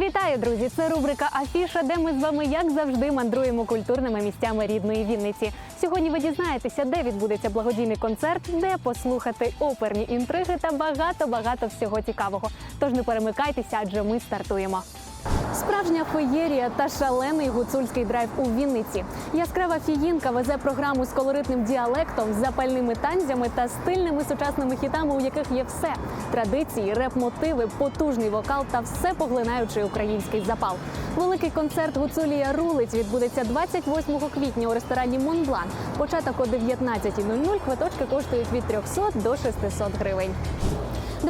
Вітаю, друзі! Це рубрика Афіша, де ми з вами, як завжди, мандруємо культурними місцями рідної Вінниці. Сьогодні ви дізнаєтеся, де відбудеться благодійний концерт, де послухати оперні інтриги та багато багато всього цікавого. Тож не перемикайтеся, адже ми стартуємо. Справжня феєрія та шалений гуцульський драйв у Вінниці. Яскрава фіїнка везе програму з колоритним діалектом, запальними танцями та стильними сучасними хітами, у яких є все: традиції, реп-мотиви, потужний вокал та все поглинаючий український запал. Великий концерт Гуцулія Рулиць відбудеться 28 квітня у ресторані Монблан. Початок о 19.00. Квиточки коштують від 300 до 600 гривень.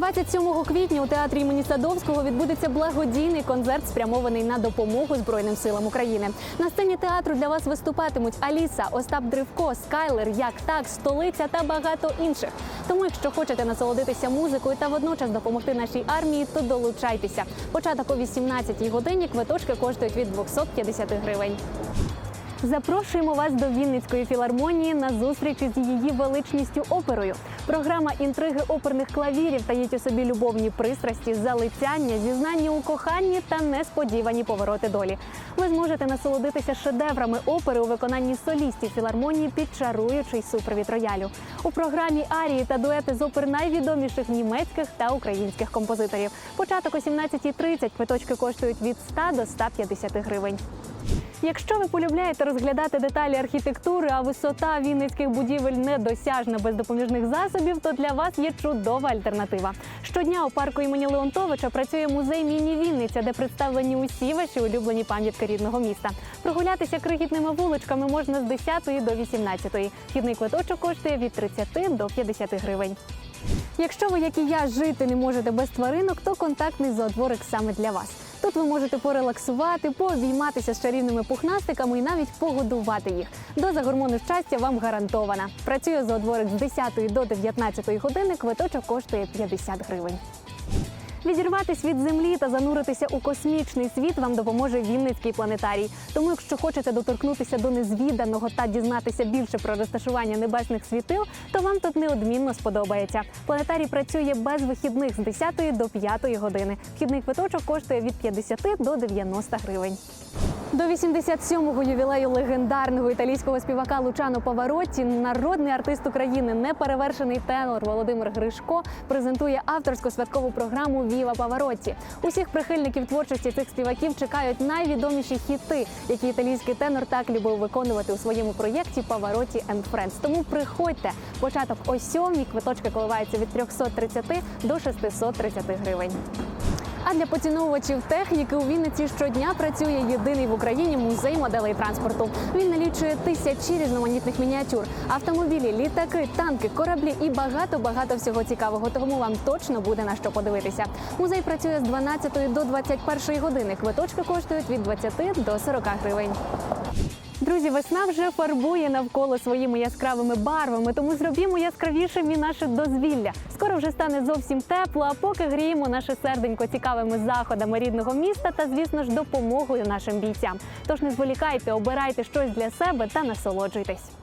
27 квітня у театрі імені Садовського відбудеться благодійний концерт, спрямований на допомогу Збройним силам України. На сцені театру для вас виступатимуть Аліса, Остап Древко, Скайлер, Як так, столиця та багато інших. Тому, якщо хочете насолодитися музикою та водночас допомогти нашій армії, то долучайтеся. Початок о 18 годині квиточки коштують від 250 гривень. Запрошуємо вас до Вінницької філармонії на зустріч із її величністю оперою. Програма інтриги оперних клавірів таїть у собі любовні пристрасті, залицяння, зізнання у коханні та несподівані повороти долі. Ви зможете насолодитися шедеврами опери у виконанні солістів філармонії під чаруючий супровід роялю. У програмі арії та дуети з опер найвідоміших німецьких та українських композиторів. Початок о 17.30 квиточки коштують від 100 до 150 гривень. Якщо ви полюбляєте розглядати деталі архітектури, а висота вінницьких будівель недосяжна без допоміжних засобів, то для вас є чудова альтернатива. Щодня у парку імені Леонтовича працює музей міні Вінниця, де представлені усі ваші улюблені пам'ятки рідного міста. Прогулятися крихітними вуличками можна з 10 до 18. Вхідний квиточок коштує від 30 до 50 гривень. Якщо ви, як і я, жити не можете без тваринок, то контактний зоодворик саме для вас. Тут ви можете порелаксувати, пообійматися з чарівними пухнастиками і навіть погодувати їх. Доза гормону щастя вам гарантована. Працює зоодворик з 10 до 19 години. Квиточок коштує 50 гривень. Відірватись від землі та зануритися у космічний світ вам допоможе Вінницький планетарій. Тому, якщо хочете доторкнутися до незвіданого та дізнатися більше про розташування небесних світил, то вам тут неодмінно сподобається. Планетарій працює без вихідних з 10 до 5 години. Вхідний квиточок коштує від 50 до 90 гривень. До 87-го ювілею легендарного італійського співака Лучано Паваротті народний артист України, неперевершений тенор Володимир Гришко презентує авторську святкову програму Віва Паваротті. Усіх прихильників творчості цих співаків чекають найвідоміші хіти, які італійський тенор так любив виконувати у своєму проєкті Паваротті and Friends. Тому приходьте. Початок о сьомій квиточки коливаються від 330 до 630 гривень. А для поціновувачів техніки у Вінниці щодня працює єдиний в Україні музей моделей транспорту. Він налічує тисячі різноманітних мініатюр, автомобілі, літаки, танки, кораблі і багато багато всього цікавого. Тому вам точно буде на що подивитися. Музей працює з 12 до 21 години. Квиточки коштують від 20 до 40 гривень. Друзі, весна вже фарбує навколо своїми яскравими барвами, тому зробімо яскравішим і наше дозвілля. Скоро вже стане зовсім тепло, а поки гріємо наше серденько цікавими заходами рідного міста та, звісно ж, допомогою нашим бійцям. Тож не зволікайте, обирайте щось для себе та насолоджуйтесь.